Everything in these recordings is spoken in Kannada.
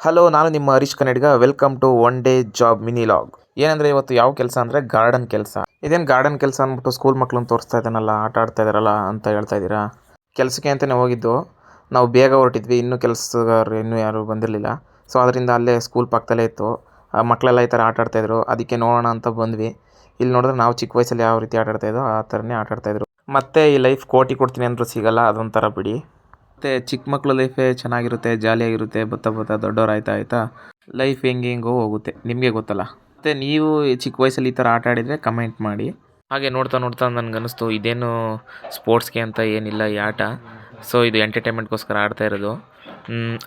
ಹಲೋ ನಾನು ನಿಮ್ಮ ಹರೀಶ್ ಕನ್ನಡಿಗ. Welcome to one day job mini log ಏನಂದ್ರೆ ಇವತ್ತು ಯಾವ ಕೆಲಸ ಅಂದ್ರೆ ಗಾರ್ಡನ್ ಕೆಲಸ. ಇದೇನು ಗಾರ್ಡನ್ ಕೆಲಸ ಅಂದ್ಬಿಟ್ಟು ಸ್ಕೂಲ್ ಮಕ್ಳನ್ನ ತೋರಿಸ್ತಾ ಇದ್ದಾನಲ್ಲ, ಆಟ ಆಡ್ತಾ ಇದಾರಲ್ಲ ಅಂತ ಹೇಳ್ತಾ ಇದ್ದೀರಾ? ಕೆಲಸಕ್ಕೆ ಅಂತಲೇ ಹೋಗಿದ್ದು. ನಾವು ಬೇಗ ಹೊರಟಿದ್ವಿ. ಇನ್ನೂ ಕೆಲಸಗಾರರು ಇನ್ನೂ ಯಾರೂ ಬಂದಿರಲಿಲ್ಲ. ಸೊ ಅದರಿಂದ ಅಲ್ಲೇ ಸ್ಕೂಲ್ ಪಕ್ಕದಲ್ಲೇ ಇತ್ತು. ಮಕ್ಕಳೆಲ್ಲ ಈ ಥರ ಆಟ ಆಡ್ತಾಯಿದ್ರು ಅದಕ್ಕೆ ನೋಡೋಣ ಅಂತ ಬಂದ್ವಿ. ಇಲ್ಲಿ ನೋಡಿದ್ರೆ ನಾವು ಚಿಕ್ಕ ವಯಸ್ಸಲ್ಲಿ ಯಾವ ರೀತಿ ಆಟ ಆಡ್ತಾಯಿದ್ದೋ ಆ ಥರನೇ ಆಟ ಆಡ್ತಾಯಿದ್ರು ಮತ್ತೆ ಈ ಲೈಫ್ ಕೋಟಿ ಕೊಡ್ತೀನಿ ಅಂದರೂ ಸಿಗಲ್ಲ, ಅದೊಂಥರ ಬಿಡಿ. ಮತ್ತು ಚಿಕ್ಕ ಮಕ್ಕಳ ಲೈಫೇ ಚೆನ್ನಾಗಿರುತ್ತೆ, ಜಾಲಿಯಾಗಿರುತ್ತೆ, ಬತ್ತಾ ಬತ್ತಾ ದೊಡ್ಡವ್ರು ಆಯ್ತಾ ಆಯ್ತಾ ಲೈಫ್ ಹೆಂಗೆ ಹೆಂಗೋ ಹೋಗುತ್ತೆ, ನಿಮಗೆ ಗೊತ್ತಲ್ಲ. ಮತ್ತು ನೀವು ಚಿಕ್ಕ ವಯಸ್ಸಲ್ಲಿ ಈ ಥರ ಆಟ ಆಡಿದರೆ ಕಮೆಂಟ್ ಮಾಡಿ. ಹಾಗೆ ನೋಡ್ತಾ ನೋಡ್ತಾ ನನಗನ್ನಿಸ್ತು ಇದೇನು ಸ್ಪೋರ್ಟ್ಸ್ಗೆ ಅಂತ ಏನಿಲ್ಲ ಈ ಆಟ. ಸೊ ಇದು ಎಂಟರ್ಟೈನ್ಮೆಂಟ್ಗೋಸ್ಕರ ಆಡ್ತಾ ಇರೋದು.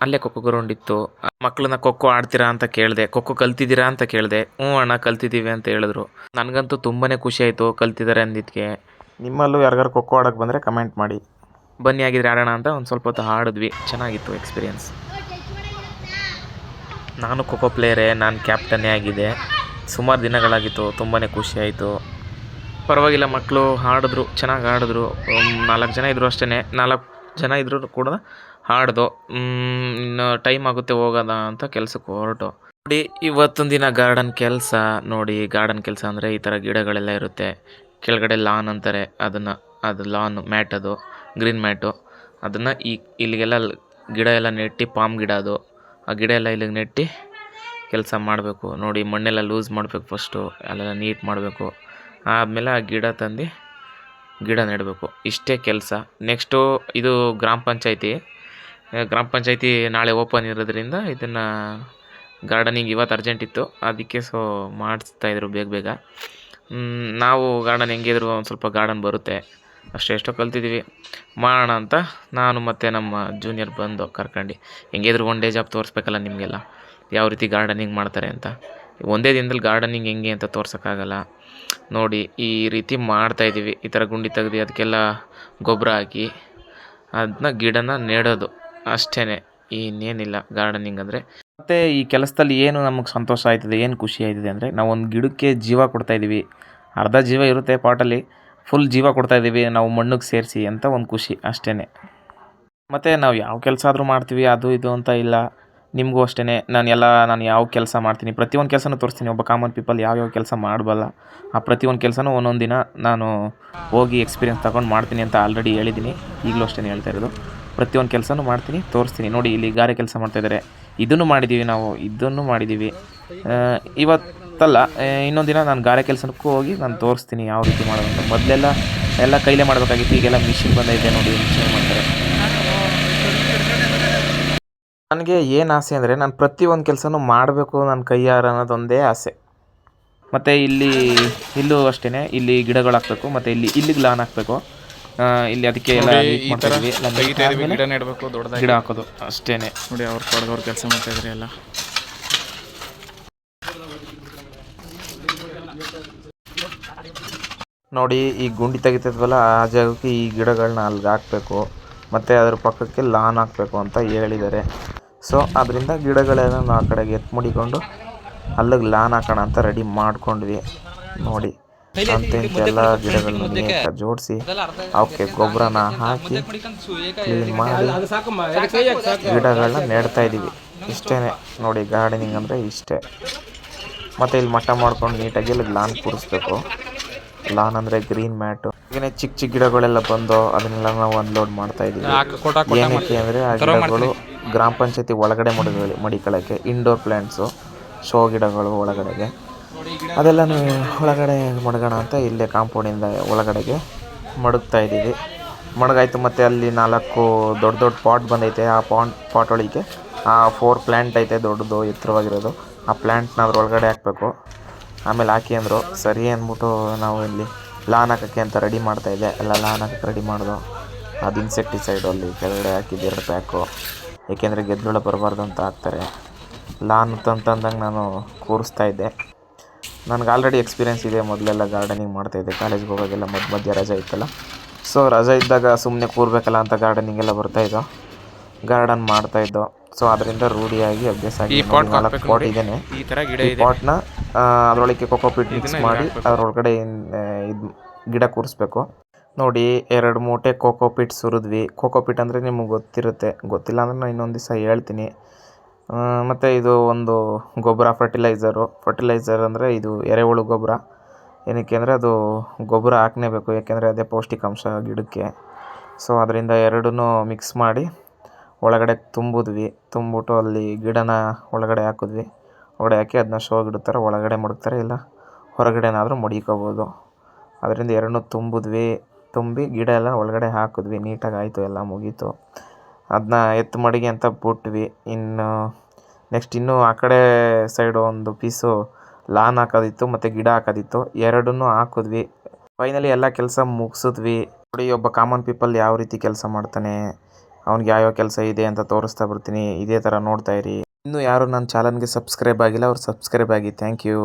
ಅಲ್ಲೇ ಖೋಖೋ ಗ್ರೌಂಡ್ ಇತ್ತು ಮಕ್ಕಳನ್ನ ಖೋಖೋ ಆಡ್ತೀರಾ ಅಂತ ಕೇಳಿದೆ ಖೋಖೋ ಕಲ್ತಿದ್ದೀರಾ ಅಂತ ಕೇಳಿದೆ, ಹ್ಞೂ ಅಣ್ಣ ಕಲ್ತಿದ್ದೀವಿ ಅಂತ ಹೇಳಿದ್ರು. ನನಗಂತೂ ತುಂಬಾ ಖುಷಿ ಆಯಿತು ಕಲ್ತಿದ್ದಾರೆ ಅಂದಿದ್ದಕ್ಕೆ ನಿಮ್ಮಲ್ಲೂ ಯಾರಿಗಾರು ಖೋಖೋ ಆಡೋಕ್ಕೆ ಬಂದರೆ ಕಮೆಂಟ್ ಮಾಡಿ. ಬನ್ನಿ ಆಗಿದ್ರೆ ಆಡೋಣ ಅಂತ ಒಂದು ಸ್ವಲ್ಪ ಹೊತ್ತು ಆಡಿದ್ವಿ ಚೆನ್ನಾಗಿತ್ತು ಎಕ್ಸ್ಪೀರಿಯನ್ಸ್ ನಾನು ಖೋಖೋ ಪ್ಲೇಯರೇ ನಾನು ಕ್ಯಾಪ್ಟನ್ನೇ ಆಗಿದೆ. ಸುಮಾರು ದಿನಗಳಾಗಿತ್ತು ತುಂಬಾ ಖುಷಿಯಾಯಿತು ಪರವಾಗಿಲ್ಲ ಮಕ್ಕಳು ಹಾಡಿದ್ರು, ಚೆನ್ನಾಗಿ ಆಡಿದ್ರು ನಾಲ್ಕು ಜನ ಇದ್ದರು ಅಷ್ಟೇ ನಾಲ್ಕು ಜನ ಇದ್ರೂ ಕೂಡ ಹಾಡ್ದು. ಇನ್ನು ಟೈಮ್ ಆಗುತ್ತೆ ಹೋಗೋದ ಅಂತ ಕೆಲಸಕ್ಕೆ ಹೊರಟು. ನೋಡಿ, ಇವತ್ತೊಂದು ದಿನ ಗಾರ್ಡನ್ ಕೆಲಸ. ನೋಡಿ ಗಾರ್ಡನ್ ಕೆಲಸ ಅಂದರೆ ಈ ಥರ ಗಿಡಗಳೆಲ್ಲ ಇರುತ್ತೆ. ಕೆಳಗಡೆ ಲಾನ್ ಅಂತಾರೆ. ಅದನ್ನು, ಅದು ಲಾನ್ ಮ್ಯಾಟ್ ಅದು. Green mat. ಅದನ್ನು ಈ ಇಲ್ಲಿಗೆಲ್ಲ ಗಿಡ ಎಲ್ಲ ನೆಟ್ಟು ಪಾಮ್ ಗಿಡ ಅದು. ಆ ಗಿಡ ಎಲ್ಲ ಇಲ್ಲಿಗೆ ನೆಟ್ಟು ಕೆಲಸ ಮಾಡಬೇಕು. ನೋಡಿ ಮಣ್ಣೆಲ್ಲ ಲೂಸ್ ಮಾಡಬೇಕು ಫಸ್ಟು ಅಲ್ಲೆಲ್ಲ ನೀಟ್ ಮಾಡಬೇಕು. ಆದಮೇಲೆ ಆ ಗಿಡ ತಂದು ಗಿಡ ನೆಡಬೇಕು. ಇಷ್ಟೇ ಕೆಲಸ. ನೆಕ್ಸ್ಟು ಇದು ಗ್ರಾಮ ಪಂಚಾಯತಿ. ಗ್ರಾಮ ಪಂಚಾಯತಿ ನಾಳೆ ಓಪನ್ ಇರೋದ್ರಿಂದ ಇದನ್ನು ಗಾರ್ಡನಿಂಗ್ ಇವತ್ತು ಅರ್ಜೆಂಟ್ ಇತ್ತು. ಅದಕ್ಕೆ ಸೊ ಮಾಡಿಸ್ತಾಯಿದ್ರು ಬೇಗ ಬೇಗ. ನಾವು ಗಾರ್ಡನ್ ಹೆಂಗಿದ್ರು ಒಂದು ಸ್ವಲ್ಪ ಗಾರ್ಡನ್ ಬರುತ್ತೆ. ಅಷ್ಟೇ, ಎಷ್ಟೋ ಕಲ್ತಿದ್ದೀವಿ. ಮಾಡೋಣ ಅಂತ ನಾನು ಮತ್ತು ನಮ್ಮ ಜೂನಿಯರ್ ಬಂದು ಕರ್ಕೊಂಡು. ಹೆಂಗಿದ್ರು ಒನ್ ಡೇ ಜಾಬ್ ತೋರಿಸ್ಬೇಕಲ್ಲ ನಿಮಗೆಲ್ಲ. ಯಾವ ರೀತಿ ಗಾರ್ಡನಿಂಗ್ ಮಾಡ್ತಾರೆ ಅಂತ. ಒಂದೇ ದಿನದಲ್ಲಿ ಗಾರ್ಡನಿಂಗ್ ಹೆಂಗೆ ಅಂತ ತೋರ್ಸೋಕ್ಕಾಗಲ್ಲ. ನೋಡಿ, ಈ ರೀತಿ ಮಾಡ್ತಾಯಿದ್ದೀವಿ ಈ ಥರ ಗುಂಡಿ ತೆಗ್ದು ಅದಕ್ಕೆಲ್ಲ ಗೊಬ್ಬರ ಹಾಕಿ ಅದನ್ನ ಗಿಡನ ನೆಡೋದು. ಅಷ್ಟೇ ಇನ್ನೇನಿಲ್ಲ ಗಾರ್ಡನಿಂಗ್ ಅಂದರೆ. ಮತ್ತು ಈ ಕೆಲಸದಲ್ಲಿ ಏನು ನಮಗೆ ಸಂತೋಷ ಆಯ್ತದೆ, ಏನು ಖುಷಿ ಆಯ್ತದೆ ಅಂದರೆ ನಾವು ಒಂದು ಗಿಡಕ್ಕೆ ಜೀವ ಕೊಡ್ತಾಯಿದ್ದೀವಿ ಅರ್ಧ ಜೀವ ಇರುತ್ತೆ ಪಾಟಲ್ಲಿ. ಫುಲ್ ಜೀವ ಕೊಡ್ತಾಯಿದ್ದೀವಿ ನಾವು ಮಣ್ಣಿಗೆ ಸೇರಿಸಿ ಅಂತ ಒಂದು ಖುಷಿ ಅಷ್ಟೇ ಮತ್ತು ನಾವು ಯಾವ ಕೆಲಸ ಆದರೂ ಮಾಡ್ತೀವಿ ಅದು ಇದು ಅಂತ ಇಲ್ಲ. ನಿಮಗೂ ಅಷ್ಟೇ ನಾನು ಎಲ್ಲ ನಾನು ಯಾವ ಕೆಲಸ ಮಾಡ್ತೀನಿ ಪ್ರತಿಯೊಂದು ಕೆಲಸನೂ ತೋರಿಸ್ತೀನಿ ಒಬ್ಬ ಕಾಮನ್ ಪೀಪಲ್ ಯಾವ್ಯಾವ ಕೆಲಸ ಮಾಡಬಲ್ಲ ಆ ಪ್ರತಿಯೊಂದು ಕೆಲಸನೂ ಒಂದೊಂದು ದಿನ ನಾನು ಹೋಗಿ ಎಕ್ಸ್ಪೀರಿಯನ್ಸ್ ತಗೊಂಡು ಮಾಡ್ತೀನಿ ಅಂತ ಆಲ್ರೆಡಿ ಹೇಳಿದ್ದೀನಿ ಈಗಲೂ ಅಷ್ಟೇ ಹೇಳ್ತಾ ಇರೋದು. ಪ್ರತಿಯೊಂದು ಕೆಲಸನೂ ಮಾಡ್ತೀನಿ ತೋರಿಸ್ತೀನಿ. ನೋಡಿ ಇಲ್ಲಿ ಗಾರೆ ಕೆಲಸ ಮಾಡ್ತಾಯಿದ್ದಾರೆ ಇದನ್ನು ಮಾಡಿದ್ದೀವಿ ನಾವು ಇದನ್ನು ಮಾಡಿದ್ದೀವಿ ಆ, ಇವತ್ತಲ್ಲ ಆ, ಇನ್ನೊಂದು ದಿನ ನಾನು ಗಾರೆ ಕೆಲಸಕ್ಕೂ ಹೋಗಿ ನಾನು ತೋರಿಸ್ತೀನಿ ಯಾವ ರೀತಿ ಮಾಡೋದು ಅಂತ ಮೊದಲೆಲ್ಲ ಎಲ್ಲ ಕೈಲೇ ಮಾಡಬೇಕಾಗಿತ್ತು ಈಗೆಲ್ಲ ಮಿಷಿನ್ ಬಂದೈತೆ ನೋಡಿ ಮಿಷಿನ್ ಮಾಡ್ತಾರೆ. ನನಗೆ ಏನು ಆಸೆ ಅಂದರೆ ನಾನು ಪ್ರತಿಯೊಂದು ಕೆಲಸನೂ ಮಾಡಬೇಕು ನನ್ನ ಕೈಯಾರ ಅನ್ನೋದೊಂದೇ ಆಸೆ. ಮತ್ತು ಇಲ್ಲಿ ಇಲ್ಲೂ ಅಷ್ಟೇ ಇಲ್ಲಿ ಗಿಡಗಳು ಹಾಕಬೇಕು ಮತ್ತು ಇಲ್ಲಿ ಇಲ್ಲಿಗೆ ಲಾನ್ ಹಾಕಬೇಕು. ಇಲ್ಲಿ ಅದಕ್ಕೆ ಎಲ್ಲ ಗಿಡ ಹಾಕೋದು. ಅಷ್ಟೇ ನೋಡಿ ಅವ್ರು ಕೊಡೋದವ್ರು ಕೆಲಸ ಮಾಡ್ತಾಯಿದ್ರೆ ಎಲ್ಲ. ನೋಡಿ, ಈ ಗುಂಡಿ ತೆಗಿತಿದ್ವಲ್ಲ ಆ ಜಾಗಕ್ಕೆ ಈ ಗಿಡಗಳನ್ನ ಅಲ್ಲಿಗೆ ಹಾಕಬೇಕು. ಮತ್ತು ಅದ್ರ ಪಕ್ಕಕ್ಕೆ ಲಾನ್ ಹಾಕಬೇಕು ಅಂತ ಹೇಳಿದ್ದಾರೆ. ಸೊ, ಅದರಿಂದ ಗಿಡಗಳೆಲ್ಲ ಆ ಕಡೆಗೆ ಎತ್ತು ಮುಡಿಕೊಂಡು ಅಲ್ಲಿಗೆ ಲಾನ್ ಹಾಕೋಣ ಅಂತ ರೆಡಿ ಮಾಡ್ಕೊಂಡ್ವಿ ನೋಡಿ ಅಂತ ಎಲ್ಲ ಗಿಡಗಳನ್ನ ಜೋಡಿಸಿ, ಅವಕ್ಕೆ ಗೊಬ್ಬರನ ಹಾಕಿ ಕ್ಲೀನ್ ಮಾಡಿ ಗಿಡಗಳನ್ನ ನೆಡ್ತಾ ಇದ್ದೀವಿ ಇಷ್ಟೇ ನೋಡಿ ಗಾರ್ಡನಿಂಗ್ ಅಂದರೆ ಇಷ್ಟೇ. ಮತ್ತು ಇಲ್ಲಿ ಮಠ ಮಾಡ್ಕೊಂಡು ನೀಟಾಗಿ ಇಲ್ಲಿ ಲಾನ್ ಕೂರಿಸ್ಬೇಕು. ಲಾನ್ ಅಂದರೆ ಗ್ರೀನ್ ಮ್ಯಾಟು. ಹಾಗೆಯೇ ಚಿಕ್ಕ ಚಿಕ್ಕ ಗಿಡಗಳೆಲ್ಲ ಬಂದು ಅದನ್ನೆಲ್ಲ ನಾವು ಅನ್ಲೋಡ್ ಮಾಡ್ತಾ ಇದ್ದೀವಿ ಏನಕ್ಕೆ ಅಂದರೆ ಆ ಗಿಡಗಳು ಗ್ರಾಮ ಪಂಚಾಯತಿ ಒಳಗಡೆ ಮಡಿ ಮಡಿಕೊಳ್ಳೋಕ್ಕೆ ಇಂಡೋರ್ ಪ್ಲ್ಯಾಂಟ್ಸು ಶೋ ಗಿಡಗಳು ಒಳಗಡೆಗೆ. ಅದೆಲ್ಲನೂ ಒಳಗಡೆ ಮಡಗೋಣ ಅಂತ ಇಲ್ಲೇ ಕಾಂಪೌಂಡಿಂದ ಒಳಗಡೆಗೆ ಮಡಗ್ತಾ ಇದ್ದೀವಿ ಮಡಗಾಯ್ತು ಮತ್ತು ಅಲ್ಲಿ ನಾಲ್ಕು ದೊಡ್ಡ ದೊಡ್ಡ ಪಾಟ್ ಬಂದೈತೆ. ಆ ಪಾಟ್ ಪಾಟ್ ಒಳಗೆ ಆ ಫೋರ್ ಪ್ಲ್ಯಾಂಟ್ ಐತೆ ದೊಡ್ಡದು ಎತ್ತರವಾಗಿರೋದು. ಆ ಪ್ಲ್ಯಾಂಟ್ನ ಅದ್ರ ಒಳಗಡೆ ಹಾಕಬೇಕು. ಆಮೇಲೆ ಹಾಕಿ ಅಂದರು, ಸರಿ ಅಂದ್ಬಿಟ್ಟು ನಾವು ಇಲ್ಲಿ ಲಾನ್ ಹಾಕೋಕ್ಕೆ ಅಂತ ರೆಡಿ ಮಾಡ್ತಾಯಿದ್ದೆ ಎಲ್ಲ ಲಾನ್ ಹಾಕಕ್ಕೆ ರೆಡಿ ಮಾಡಿದು, ಅದು ಇನ್ಸೆಕ್ಟಿಸೈಡು ಅಲ್ಲಿ ಕೆಳಗಡೆ ಹಾಕಿದ್ದು ಎರಡು ಪ್ಯಾಕು ಏಕೆಂದರೆ ಗೆದ್ದಲು ಬರಬಾರ್ದು ಅಂತ ಹಾಕ್ತಾರೆ ಲಾನ್ ತಂತಂದಂಗೆ ನಾನು ಕೂರಿಸ್ತಾ ಇದ್ದೆ. ನನಗೆ ಆಲ್ರೆಡಿ ಎಕ್ಸ್ಪೀರಿಯೆನ್ಸ್ ಇದೆ, ಮೊದಲೆಲ್ಲ ಗಾರ್ಡನಿಂಗ್ ಮಾಡ್ತಾಯಿದ್ದೆ ಕಾಲೇಜ್ಗೆ ಹೋಗೋದೆಲ್ಲ ಮಧ್ಯ ಮಧ್ಯ ರಜೆ ಇತ್ತಲ್ಲ. ಸೊ ರಜೆ ಇದ್ದಾಗ ಸುಮ್ಮನೆ ಕೂರಬೇಕಲ್ಲ ಅಂತ ಗಾರ್ಡನಿಂಗೆಲ್ಲ ಬರ್ತಾಯಿದ್ದೋ ಗಾರ್ಡನ್ ಮಾಡ್ತಾಯಿದ್ದೋ ಸೊ ಅದರಿಂದ ರೂಢಿಯಾಗಿ ಅಭ್ಯಾಸ ಆಗಿ ಈ ಪಾಟ್. ಇದ್ದೇನೆ. ಈ ತರ ಗಿಡ ಇದೆ. ಪಾಟ್ನ ಅದರೊಳಗೆ ಕೊಕೋಪಿಟ್ ಮಿಕ್ಸ್ ಮಾಡಿ. ಅದರೊಳಗಡೆ ಇದು ಗಿಡ ಕೂರಿಸ್ಬೇಕು. ನೋಡಿ ಎರಡು ಮೂಟೆ ಕೋಕೋಪಿಟ್ ಸುರಿದ್ವಿ. ಕೋಕೋಪಿಟ್ ಅಂದರೆ ನಿಮಗೆ ಗೊತ್ತಿರುತ್ತೆ. ಗೊತ್ತಿಲ್ಲ ಅಂದರೆ ನಾನು ಇನ್ನೊಂದು ದಿವಸ ಹೇಳ್ತೀನಿ. ಮತ್ತು ಇದು ಒಂದು ಗೊಬ್ಬರ ಫರ್ಟಿಲೈಸರು ಫರ್ಟಿಲೈಸರ್ ಅಂದರೆ ಇದು ಎರೆಹುಳು ಗೊಬ್ಬರ. ಏನಕ್ಕೆ ಅಂದರೆ ಅದು ಗೊಬ್ಬರ ಹಾಕಲೇಬೇಕು ಯಾಕೆಂದರೆ ಅದೇ ಪೌಷ್ಟಿಕಾಂಶ ಗಿಡಕ್ಕೆ. ಸೊ ಅದರಿಂದ ಎರಡನ್ನೂ ಮಿಕ್ಸ್ ಮಾಡಿ ಒಳಗಡೆ ತುಂಬಿದ್ವಿ. ತುಂಬಿಟ್ಟು ಅಲ್ಲಿ ಗಿಡನ ಒಳಗಡೆ ಹಾಕಿದ್ವಿ. ಒಳಗಡೆ ಹಾಕಿ ಅದನ್ನ ಶೋ ಗಿಡದ ಒಳಗಡೆ ಮಡಗ್ತಾರೆ ಇಲ್ಲ, ಹೊರಗಡೆನಾದರೂ ಮಡಿಕೋಬೋದು. ಅದರಿಂದ ಎರಡನ್ನೂ ತುಂಬಿದ್ವಿ. ತುಂಬಿ ಗಿಡ ಎಲ್ಲ ಒಳಗಡೆ ಹಾಕಿದ್ವಿ. ನೀಟಾಗಿ ಆಯಿತು ಎಲ್ಲ ಮುಗೀತು. ಅದನ್ನ ಎತ್ತು ಮಡಿಗೆ ಅಂತ ಬಿಟ್ವಿ. ಇನ್ನು ನೆಕ್ಸ್ಟ್ ಇನ್ನೂ ಆ ಕಡೆ ಸೈಡು ಒಂದು ಪೀಸು ಲಾನ್ ಹಾಕೋದಿತ್ತು, ಮತ್ತು ಗಿಡ ಹಾಕೋದಿತ್ತು. ಎರಡನ್ನೂ ಹಾಕಿದ್ವಿ. ಫೈನಲಿ ಎಲ್ಲ ಕೆಲಸ ಮುಗಿಸಿದ್ವಿ. ನೋಡಿ, ಒಬ್ಬ ಕಾಮನ್ ಪೀಪಲ್ ಯಾವ ರೀತಿ ಕೆಲಸ ಮಾಡ್ತಾನೆ? ಅವ್ನಿಗೆ ಯಾವ್ಯಾವ ಕೆಲಸ ಇದೆ ಅಂತ ತೋರಿಸ್ತಾ ಬರ್ತೀನಿ. ಇದೇ ಥರ ನೋಡ್ತಾ ಇರಿ. ಇನ್ನೂ ಯಾರು ನನ್ನ ಚಾನಲ್ಗೆ ಸಬ್ಸ್ಕ್ರೈಬ್ ಆಗಿಲ್ಲ, ಅವ್ರು ಸಬ್ಸ್ಕ್ರೈಬ್ ಆಗಿ. Thank you